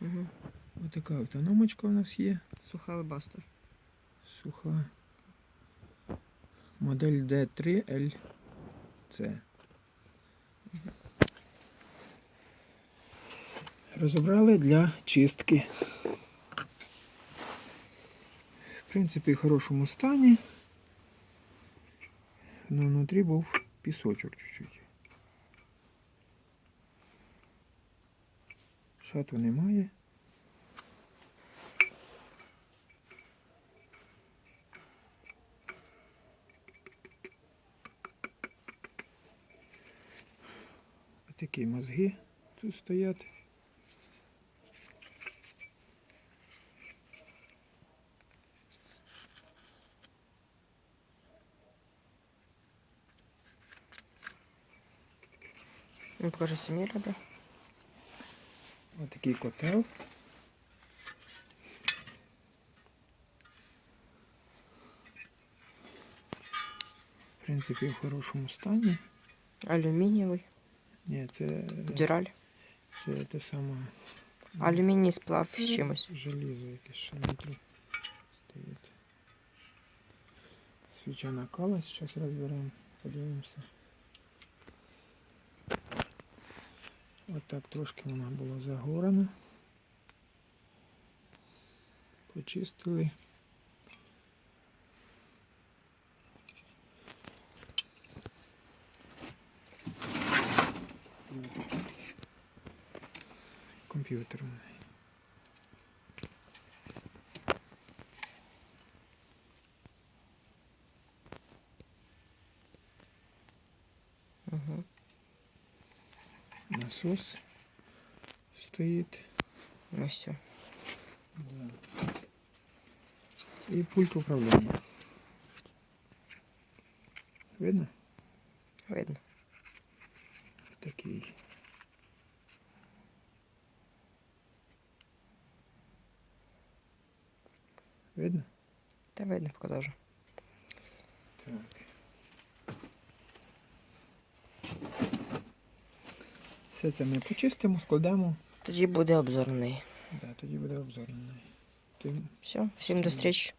Угу. Отака автономочка у нас є. Суха вебастер. Суха. Модель D3LC. Розібрали для чистки. В принципі, в хорошому стані. Ну, внутрі був пісочок чуть-чуть. Шату немає. Такі мозги тут стоять. Ну, покажи самі ряди. Отакий котел. В принципі, в хорошому стані. Алюмінієвий. Ні, це, Дюраль. це те саме. Алюміній сплав з чимось. Желізо якесь ще внутрі стоїть. Свіча накалась, зараз розберемо, подивимося. От трошки вона була загорана. Почистили. Комп'ютер. у мене. Угу. Насос стоїть. Ну все. Да. І пульт управління. Видно? Видно. Такий. Видно? Та видно покажу. Так. Все це ми почистимо, складемо. Тоді буде обзорний. Да, тоді буде обзорний. на. Ти Все, всім до зустрічі.